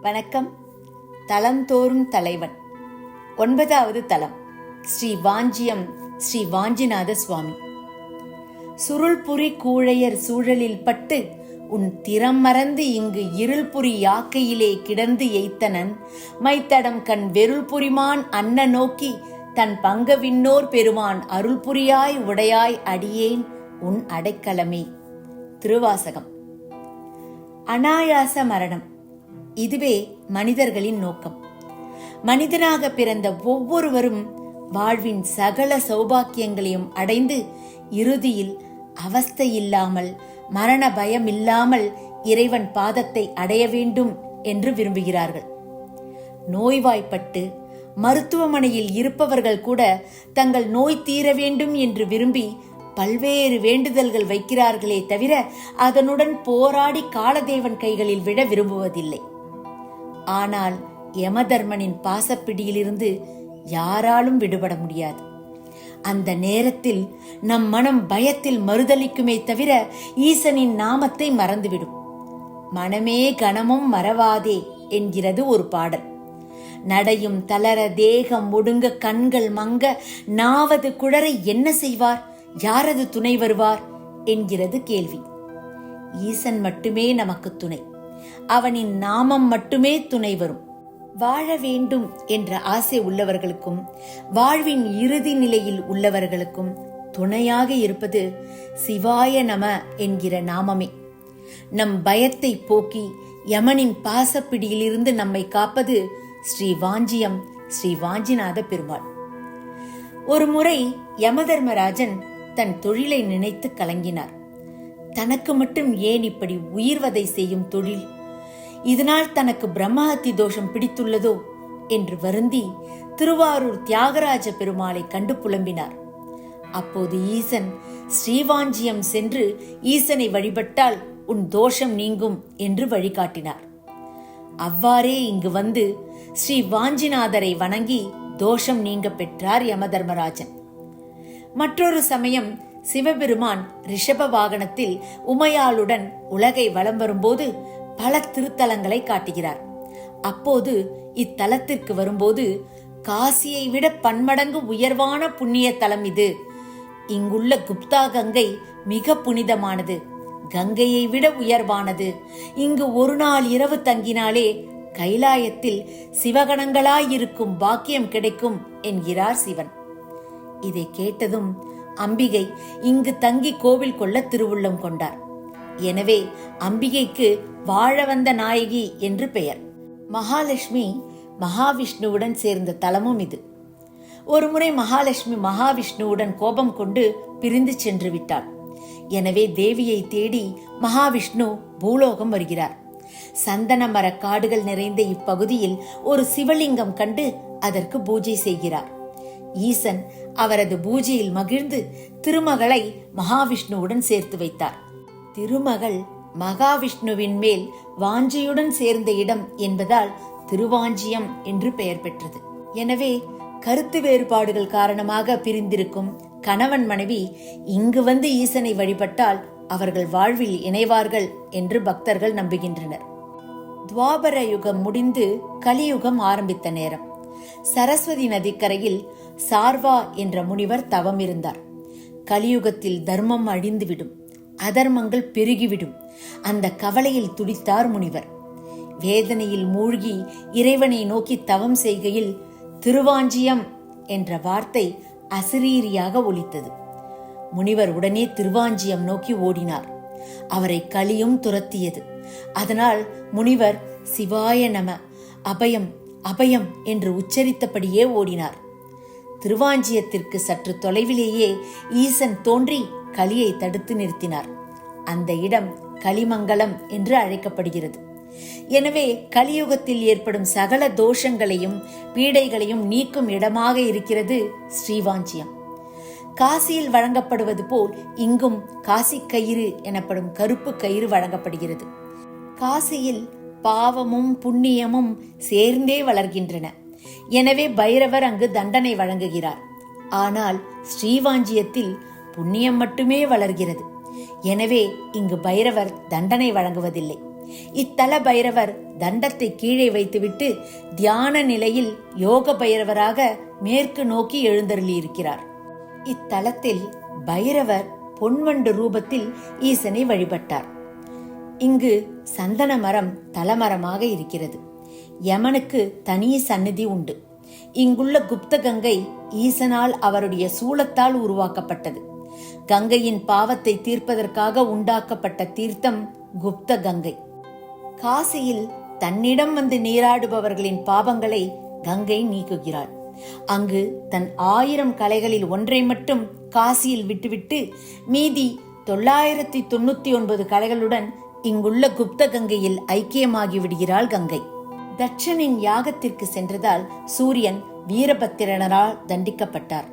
வணக்கம். தளந்தோறும் தலைவன். ஒன்பதாவது தலம். ஸ்ரீ வாஞ்சியம் ஸ்ரீ வாஞ்சிநாத சுவாமி. சுருள்புரி கூழையர் சூழலில் பட்டு உன் திறம் மறந்து இங்கு இருள்புரி யாக்கையிலே கிடந்து எய்த்தனன் மைத்தடம் கண் வெருள்புரிமான் அன்ன நோக்கி தன் பங்க விண்ணோர் பெருமான் அருள்புரியாய் உடையாய் அடியேன் உன் அடைக்கலமே. திருவாசகம். அனாயாச மரணம். இதுவே மனிதர்களின் நோக்கம். மனிதனாக பிறந்த ஒவ்வொருவரும் வாழ்வின் சகல சௌபாக்கியங்களையும் அடைந்து இறுதியில் அவஸ்தை இல்லாமல் மரண பயம் இல்லாமல் இறைவன் பாதத்தை அடைய வேண்டும் என்று விரும்புகிறார்கள். நோய்வாய்ப்பட்டு மருத்துவமனையில் இருப்பவர்கள் கூட தங்கள் நோய் தீர வேண்டும் என்று விரும்பி பல்வேறு வேண்டுதல்கள் வைக்கிறார்களே தவிர அதனுடன் போராடி காலதேவன் கைகளில் விட விரும்புவதில்லை. ஆனால் யமதர்மனின் பாசப்பிடியிலிருந்து யாராலும் விடுபட முடியாது. அந்த நேரத்தில் நம் மனம் பயத்தில் மறுதலிக்குமே தவிர ஈசனின் நாமத்தை மறந்துவிடும். மனமே கணமும் மறவாதே என்கிறது ஒரு பாடல். நடையும் தளர தேகம் ஒடுங்க கண்கள் மங்க நாவது குழரை என்ன செய்வார்? யாரது துணை வருவார்? என்கிறது கேள்வி. ஈசன் மட்டுமே நமக்கு துணை. அவனின் நாமம் மட்டுமே துணை வரும். வாழ வேண்டும் என்ற ஆசை உள்ளவர்களுக்கும் வாழ்வின் இறுதி நிலையில் உள்ளவர்களுக்கும் துணையாக இருப்பது சிவாய நம என்கிற நாமமே. நம் பயத்தை போக்கி யமனின் பாசப்பிடியிலிருந்து நம்மை காப்பது ஸ்ரீ வாஞ்சியம் ஸ்ரீ வாஞ்சிநாத பெருமாள். ஒரு முறை யமதர்மராஜன் தன் தொழிலை நினைத்து கலங்கினார். தனக்கு மட்டும் ஏன் இப்படி உயிர்வதை செய்யும் தொழில்? இதனால் தனக்கு பிரம்மஹத்தி தோஷம் பிடித்துள்ளதோ? என்று வருந்தி திருவாரூர் தியாகராஜ பெருமாளை கண்டு புலம்பினார். அப்போது ஈசன் ஸ்ரீவாஞ்சியம் சென்று ஈசனை வழிபட்டால் உன் தோஷம் நீங்கும் என்று வழிகாட்டினார். அவ்வாறே இங்கு வந்து ஸ்ரீ வாஞ்சிநாதரை வணங்கி தோஷம் நீங்க பெற்றார் யமதர்மராஜன். மற்றொரு சமயம் சிவபெருமான் ரிஷப வாகனத்தில் உமையாளுடன் உலகை வலம் வரும்போது பல திருத்தலங்களை காட்டுகிறார். அப்போது இத்தலத்திற்கு வரும்போது காசியை விட பன்மடங்கு உயர்வான புண்ணிய தலம் இது. இங்குள்ள குப்தா கங்கை மிக புனிதமானது கங்கையை விட உயர்வானது. இங்கு ஒரு நாள் இரவு தங்கினாலே கைலாயத்தில் சிவகணங்களாயிருக்கும் பாக்கியம் கிடைக்கும் என்கிறார் சிவன். இதை கேட்டதும் அம்பிகை இங்கு தங்கி கோவில் கொள்ள திருவுள்ளம் கொண்டார். எனவே அம்பிகைக்கு வாழ வந்த நாயகி என்று பெயர். மகாலட்சுமி மகாவிஷ்ணுவுடன் சேர்ந்த தலமும் இது. ஒருமுறை மகாலட்சுமி மகாவிஷ்ணுவுடன் கோபம் கொண்டு பிரிந்து சென்று விட்டாள். எனவே தேவியை தேடி மகாவிஷ்ணு பூலோகம் வருகிறார். சந்தன மர காடுகள் நிறைந்த இப்பகுதியில் ஒரு சிவலிங்கம் கண்டு அதற்கு பூஜை செய்கிறார். ஈசன் அவரது பூஜையில் மகிழ்ந்து திருமகளை மகாவிஷ்ணுவுடன் சேர்த்து வைத்தார். திருமகள் மகாவிஷ்ணுவின் மேல் வாஞ்சியுடன் சேர்ந்த இடம் என்பதால் திருவாஞ்சியம் என்று பெயர் பெற்றது. எனவே கருத்து வேறுபாடுகள் காரணமாக பிரிந்திருக்கும் கணவன் மனைவி இங்கு வந்து ஈசனை வழிபட்டால் அவர்கள் வாழ்வில் இணைவார்கள் என்று பக்தர்கள் நம்புகின்றனர். துவாபர யுகம் முடிந்து கலியுகம் ஆரம்பித்த நேரம். சரஸ்வதி நதிக்கரையில் சார்வா என்ற முனிவர் தவம் இருந்தார். கலியுகத்தில் தர்மம் அழிந்துவிடும் அதர்மங்கள் பெருகிவிடும் அந்த கவலையில் துடித்தார் முனிவர். வேதனையில் மூழ்கி இறைவனை நோக்கி தவம் செய்கையில் திருவாஞ்சியம் என்ற வார்த்தை அசிரீரியாக ஒலித்தது. முனிவர் உடனே திருவாஞ்சியம் நோக்கி ஓடினார். அவரை களியும் துரத்தியது. அதனால் முனிவர் சிவாய நம அபயம் அபயம் என்று உச்சரித்தபடியே ஓடினார். திருவாஞ்சியத்திற்கு சற்று தொலைவிலேயே ஈசன் தோன்றி களியை தடுத்து நிறுத்தினார். அந்த இடம் களிமங்கலம் என்று அழைக்கப்படுகிறது. எனவே கலியுகத்தில் ஏற்படும் சகல தோஷங்களையும் பீடைகளையும் நீக்கும் இடமாக இருக்கிறது ஸ்ரீவாஞ்சியம். காசியில் வழங்கப்படுவது போல் இங்கும் காசி கயிறு எனப்படும் கருப்பு கயிறு வழங்கப்படுகிறது. காசியில் பாவமும் புண்ணியமும் சேர்ந்தே வளர்கின்றன. எனவே பைரவர் அங்கு தண்டனை வழங்குகிறார். ஆனால் ஸ்ரீவாஞ்சியத்தில் புண்ணியம் மட்டுமே வளர்கிறது. எனவே இங்கு பைரவர் தண்டனை வழங்குவதில்லை. இத்தல பைரவர் தண்டத்தை கீழே வைத்துவிட்டு தியான நிலையில் யோக பைரவராக மேற்கு நோக்கி எழுந்தருளியிருக்கிறார். இத்தலத்தில் பைரவர் பொன்வண்டு ரூபத்தில் ஈசனை வழிபட்டார். இங்கு சந்தன மரம் தலமரமாக இருக்கிறது. யமனுக்கு தனி சந்நிதி உண்டு. இங்குள்ள குப்த கங்கை ஈசனால் அவருடைய சூலத்தால் உருவாக்கப்பட்டது. கங்கையின் பாவத்தை தீர்ப்பதற்காக உண்டாக்கப்பட்ட தீர்த்தம் குப்த கங்கை. காசியில் தன்னிடம் வந்து நீராடுபவர்களின் பாவங்களை கங்கை நீக்குகிறாள். அங்கு தன் ஆயிரம் கலைகளில் ஒன்றை மட்டும் காசியில் விட்டுவிட்டு மீதி தொள்ளாயிரத்தி தொண்ணூத்தி ஒன்பது கலைகளுடன் இங்குள்ள குப்த கங்கையில் ஐக்கியமாகி விடுகிறாள் கங்கை. தட்சனின் யாகத்திற்கு சென்றதால் சூரியன் வீரபத்திரனரால் தண்டிக்கப்பட்டார்.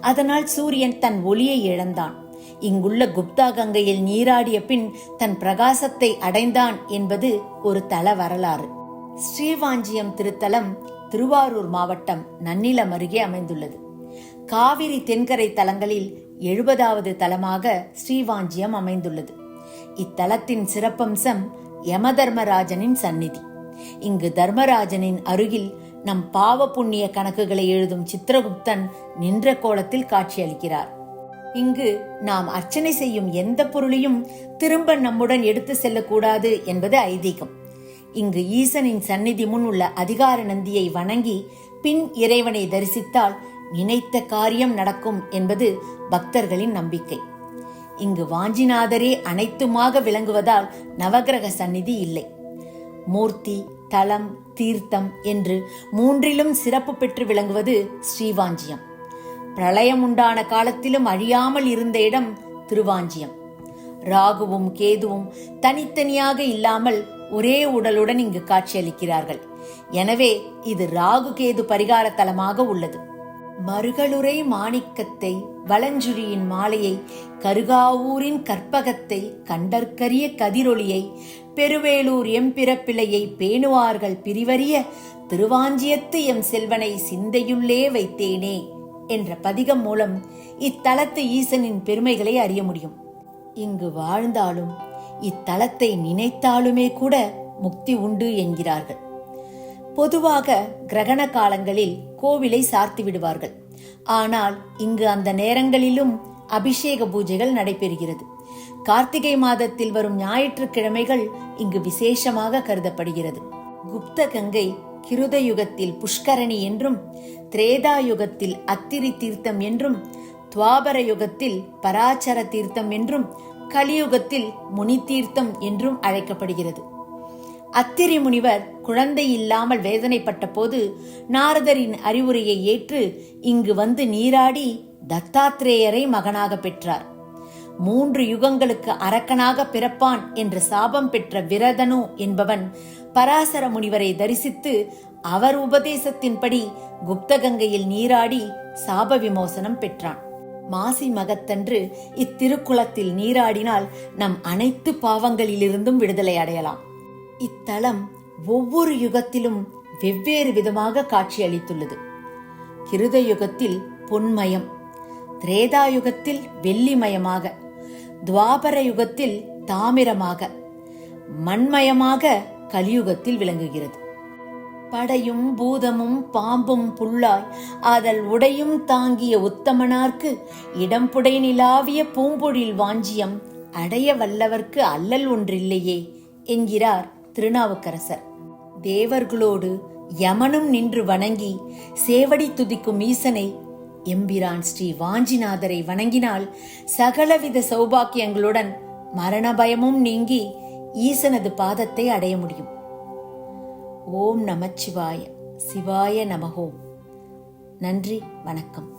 அதனால் சூரியன் தன் ஒளியை இழந்தான். இங்குள்ள குப்தா கங்கையில் நீராடிய பின் தன் பிரகாசத்தை அடைந்தான் என்பது ஒரு தல வரலாறு. ஸ்ரீவாஞ்சியம் திருத்தலம் திருவாரூர் மாவட்டம் நன்னிலம் அருகே அமைந்துள்ளது. காவிரி தென்கரை தலங்களில் எழுபதாவது தலமாக ஸ்ரீவாஞ்சியம் அமைந்துள்ளது. இத்தலத்தின் சிறப்பம்சம் யமதர்மராஜனின் சந்நிதி. இங்கு தர்மராஜனின் அருகில் நம் பாவ புண்ணிய கணக்குகளை எழுதும் சித்திரகுப்தன் நின்ற கோலத்தில் காட்சியளிக்கிறார். இங்கு நாம் அர்ச்சனை செய்யும் எந்த பொருளையும் திரும்ப நம்முடன் எடுத்து செல்லக்கூடாது என்பது ஐதீகம். இங்கு ஈசனின் சந்நிதி முன் உள்ள அதிகார நந்தியை வணங்கி பின் இறைவனை தரிசித்தால் நினைத்த காரியம் நடக்கும் என்பது பக்தர்களின் நம்பிக்கை. இங்கு வாஞ்சிநாதரே அனைத்துமாக விளங்குவதால் நவகிரக சந்நிதி இல்லை. மூர்த்தி தலம் தீர்த்தம் என்று மூன்றிலும் சிறப்பு பெற்று விளங்குவது ஸ்ரீவாஞ்சியம். பிரளயம் உண்டான காலத்திலும் அழியாமல் இருந்த இடம் திருவாஞ்சியம். ராகுவும் கேதுவும் தனித்தனியாக இல்லாமல் ஒரே உடலுடன் இங்கு காட்சியளிக்கிறார்கள். எனவே இது ராகு கேது பரிகார தலமாக உள்ளது. மறுகளுரை மாணிக்கத்தை வளஞ்சுழியின் மாலையை கருகாவூரின் கற்பகத்தை கண்டற்கரிய கதிரொளியை பெருவேளூர் எம்பிறப்பிளையை பேணுவார்கள் பிரிவறிய திருவாஞ்சியத்து எம் செல்வனை சிந்தையுள்ளே வைத்தேனே என்ற பதிகம் மூலம் இத்தலத்து ஈசனின் பெருமைகளை அறிய முடியும். இங்கு வாழ்ந்தாலும் இத்தலத்தை நினைத்தாலுமே கூட முக்தி உண்டு என்கிறார்கள். பொதுவாக கிரகண காலங்களில் கோவிலை சார்த்து விடுவார்கள். ஆனால் இங்கு அந்த நேரங்களிலும் அபிஷேக பூஜைகள் நடைபெறுகிறது. கார்த்திகை மாதத்தில் வரும் ஞாயிற்றுக்கிழமைகள் இங்கு விசேஷமாக கருதப்படுகிறது. குப்த கங்கை கிருத யுகத்தில் புஷ்கரணி என்றும் திரேதா யுகத்தில் அத்திரி தீர்த்தம் என்றும் துவாபர யுகத்தில் பராச்சர தீர்த்தம் என்றும் கலியுகத்தில் முனி தீர்த்தம் என்றும் அழைக்கப்படுகிறது. அத்திரி முனிவர் குழந்தை இல்லாமல் வேதனைப்பட்ட போது நாரதரின் அறிவுரையை ஏற்று இங்கு வந்து நீராடி தத்தாத்ரேயரை மகனாக பெற்றார். மூன்று யுகங்களுக்கு அரக்கனாக பிறப்பான் என்று சாபம் பெற்ற விரதனு என்பவன் பராசர முனிவரை தரிசித்து அவர் உபதேசத்தின்படி குப்தகங்கையில் நீராடி சாப விமோசனம் பெற்றான். மாசி மகத்தன்று இத்திருக்குளத்தில் நீராடினால் நம் அனைத்து பாவங்களிலிருந்தும் விடுதலை அடையலாம். இத்தலம் ஒவ்வொரு யுகத்திலும் வெவ்வேறு விதமாக காட்சியளித்துள்ளது. கிருத யுகத்தில் பொன்மயம் திரேதா யுகத்தில் வெள்ளிமயமாக துவாபர யுகத்தில் தாமிரமாக மண்மயமாக கலியுகத்தில் விளங்குகிறது. படையும் பூதமும் பாம்பும் புல்லாய் அதல் உடையும் தாங்கிய உத்தமனார்க்கு இடம்புடை நிலாவிய பூம்பொழில் வாஞ்சியம் அடைய வல்லவர்க்கு அல்லல் ஒன்றில்லையே என்கிறார் திருநாவுக்கரசர். தேவர்களோடு யமனும் நின்று வணங்கி சேவடி துதிக்கும் ஈசனை எம்பிரான் ஸ்ரீ வாஞ்சிநாதரை வணங்கினால் சகலவித சௌபாக்கியங்களுடன் மரண பயமும் நீங்கி ஈசனது பாதத்தை அடைய முடியும். ஓம் நமச்சிவாய சிவாய நமகோம் நன்றி வணக்கம்.